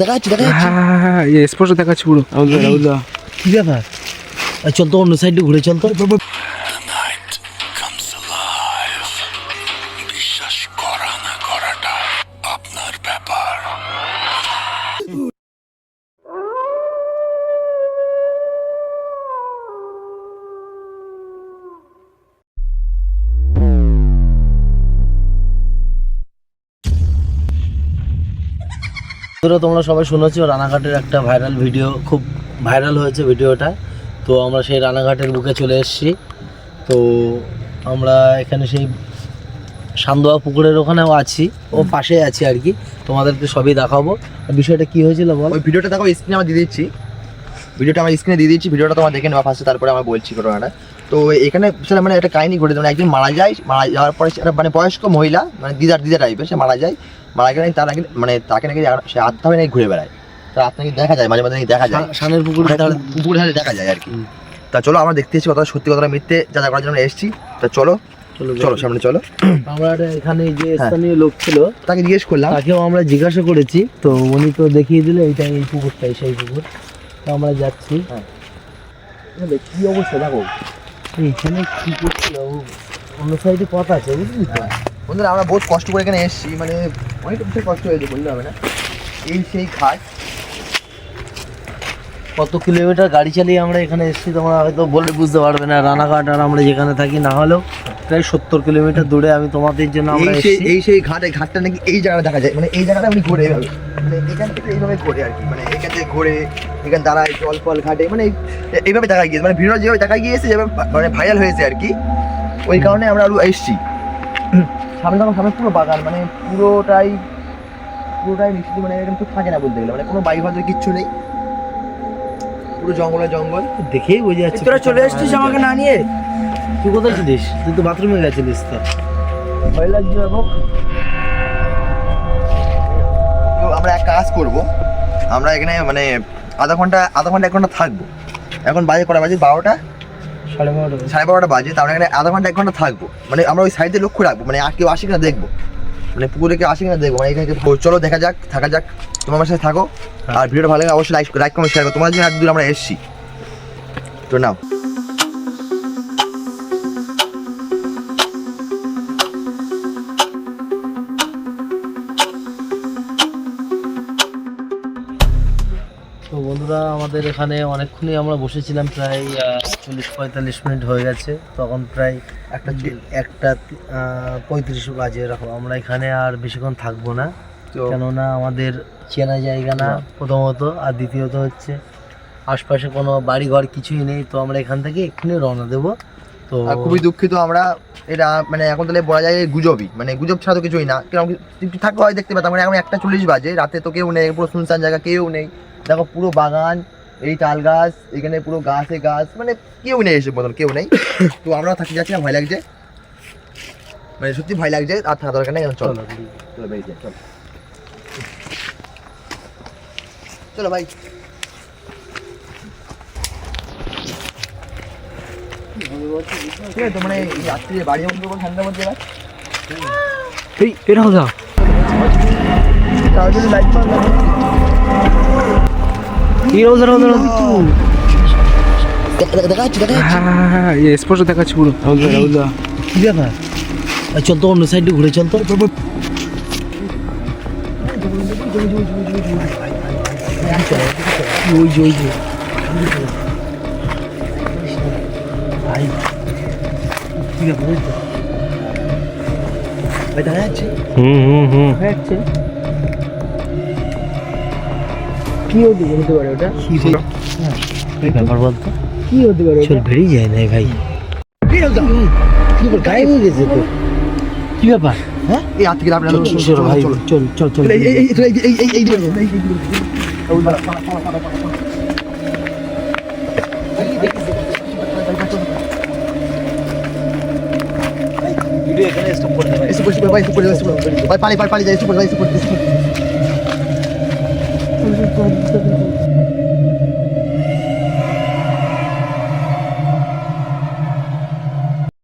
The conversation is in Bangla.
দেখা যাচ্ছে দেখা যাচ্ছে। হ্যাঁ হ্যাঁ স্পষ্ট দেখাচ্ছে পুরো। কি ব্যাপার? চল তো অন্য সাইডে ঘুরে চল তো। বন্ধুরা তোমরা সবাই শুনেছো রানাঘাটের একটা ভাইরাল ভিডিও খুব ভাইরাল হয়েছে ভিডিওটা তো আমরা সেই রানাঘাটের বুকে চলে এসেছি। তো আমরা এখানে সেই সান্দোয়া পুকুরের ওখানেও আছি ও পাশে আছি আর কি। তোমাদেরকে সবই দেখাবো। আর বিষয়টা কি হয়েছিল বল? ওই ভিডিওটা দেখো স্ক্রিনে আমরা দিয়ে দিচ্ছি। ভিডিওটা আমার স্ক্রিনে দিয়ে দিচ্ছি ভিডিওটা তোমার দেখে নেওয়া ফার্স্টে তারপরে আমরা বলছি ঘটনাটা। তো এখানে আসলে মানে একটা কাহিনী ঘটে মানে একদিন মারা যায় মারা যাওয়ার পরে সে একটা মানে বয়স্ক মহিলা মানে দিদার দিদা টাইপের সে মারা যায় মারা গেলে তার আগে মানে তাকে নাকি সে আত্মা হয়ে নাকি ঘুরে বেড়ায়। তার আত্মা নাকি দেখা যায় মাঝে মাঝে নাকি দেখা যায়। শানের পুকুরে মানে তাহলে পুকুর ধারে দেখা যায় আর কি। তা চলো আমরা দেখতে এসেছি কথা সত্যি কথা মিথ্যে যা যা করার জন্য এসেছি। তা চলো চলো চলো সামনে চলো। আমরা এখানে যে হ্যাঁ। স্থানীয় লোক ছিল তাকে জিজ্ঞেস করলাম। তাকেও আমরা জিজ্ঞাসা করেছি তো উনি তো দেখিয়ে দিলে এইটা এই পুকুরটাই সেই পুকুর। তো আমরা যাচ্ছি। কি অবস্থা দেখো। এইখানে কি করছিল অন্য সাইডে পথ আছে, বুঝলি তো? বন্ধুরা, আমরা বহুত কষ্ট করে এখানে এসেছি মানে অনেক বেশি কষ্ট হয়েছে, বললে হবে না। এই সেই ঘাট। কত কিলোমিটার গাড়ি চালিয়ে আমরা এখানে এসেছি, তোমরা হয়তো বলে বুঝতে পারবে না, রানাঘাট আর আমরা যেখানে থাকি, না হলেও প্রায় সত্তর কিলোমিটার দূরে আমি তোমাদের জন্য আমরা এই সেই এসেছি। এই সেই ঘাট এই ঘাটটা নাকি এই জায়গাটা দেখা যায়। মানে এই জায়গাটা আমি ঘোরে এইভাবে মানে এখান থেকে এইভাবে ঘোরে আর কি। মানে এখান থেকে ঘোরে এখানে দাঁড়ায় জল ফল ঘাটে মানে এইভাবে দেখা গিয়েছে। মানে ভিডিও যেভাবে দেখা গিয়েছে যেভাবে মানে ভাইরাল হয়েছে আর কি ওই কারণে আমরা আরও এসছি। সামনে আমার সামনে পুরো বাগান মানে পুরোটাই পুরোটাই মিষ্টি মানে এরকম তো থাকে না বলতে গেলে। মানে কোনো বাড়ি ঘর কিচ্ছু নেই। পুরো জঙ্গলে জঙ্গল। দেখেই বোঝা যাচ্ছে তোরা চলে এসেছিস আমাকে না নিয়ে? তুই কোথায় ছিলিস? তুই তো বাথরুমে গেছিলিস তো। ভয় লাগছে এবং তো আমরা এক কাজ করব। আমরা এখানে মানে আধা ঘণ্টা আধা ঘণ্টা এক ঘণ্টা থাকব। এখন বাজে কটা বাজে? বারোটা? সাড়ে বারোটা সাড়ে বারোটা বাজে। তার এখানে আধা ঘণ্টা এক ঘণ্টা থাকব। মানে আমরা ওই সাইডে লক্ষ্য রাখব। মানে আর কেউ আসে কিনা দেখব। মানে পুকুরে কেউ আসে কিনা দেখব। মানে এখানে চলো দেখা যাক থাকা যাক। তোমার আমার সাথে থাকো। আর ভিডিওটা ভালো লাগে অবশ্যই লাইক লাইক কমেন্ট শেয়ার করো। তোমার জন্য এত দূর আমরা এসেছি। তো নাও। বন্ধুরা আমাদের এখানে অনেকক্ষণই আমরা বসেছিলাম প্রায় চল্লিশ পঁয়তাল্লিশ মিনিট হয়ে গেছে। তখন প্রায় একটা একটা পঁয়ত্রিশ বাজে এরকম। আমরা এখানে আর বেশিক্ষণ থাকব না। কেননা আমাদের চেনা জায়গা না প্রথমত। আর দ্বিতীয়ত হচ্ছে আশপাশে কোনো বাড়ি ঘর কিছুই নেই। তো আমরা এখান থেকে এক্ষুনি রওনা দেবো। তো খুবই দুঃখিত আমরা এটা মানে এখন তাহলে বলা যায় গুজবই। মানে গুজব ছাড়া তো কিছুই না। কেন থাকলে হয় দেখতে পেতাম মানে এখন একটা চল্লিশ বাজে রাতে তো কেউ নেই পুরো শুনশান জায়গা কেউ নেই। দেখো পুরো বাগান এই তাল গাছ এখানে পুরো গাছে গাছ মানে কেউ নেই এসে মতন কেউ নেই। তো আমরা থাকি যাচ্ছি না ভয় লাগছে। মানে সত্যি ভয় লাগছে আর থাকা দরকার নেই চলো। চলো চলো বেরিয়ে চলো। চলো ভাই ঠিক আছে মানে এই রাত্রে বাড়ি যাব তো ঠান্ডার মধ্যে এই লাইট পাওয়া এই রোজ রোজ রোজ দেখা যাচ্ছে দেখা হ্যাঁ হ্যাঁ হ্যাঁ স্পষ্ট দেখাচ্ছে পুরো কি ব্যাপার চল তো অন্য সাইডে ঘুরে চল তো ওই যে ওই যে ভাই কি ব্যাপার হুম হুম হুম কি হতে হতে পারে ওটা কি ব্যাপার বলতো কি হতে পারে চল বেরিয়ে যায় না ভাই কি ব্যাপার গায়ে হয়ে গেছে তো কি ব্যাপার হ্যাঁ এই হাত থেকে আপনারা চল চল ভাই চল চল চল এই এই এই এই এই এই এখানে স্টপ করে ভাই এসে বসে ভাই সুপার সুপার ভাই পানি পানি যাই সুপার ভাই সুপার Hadi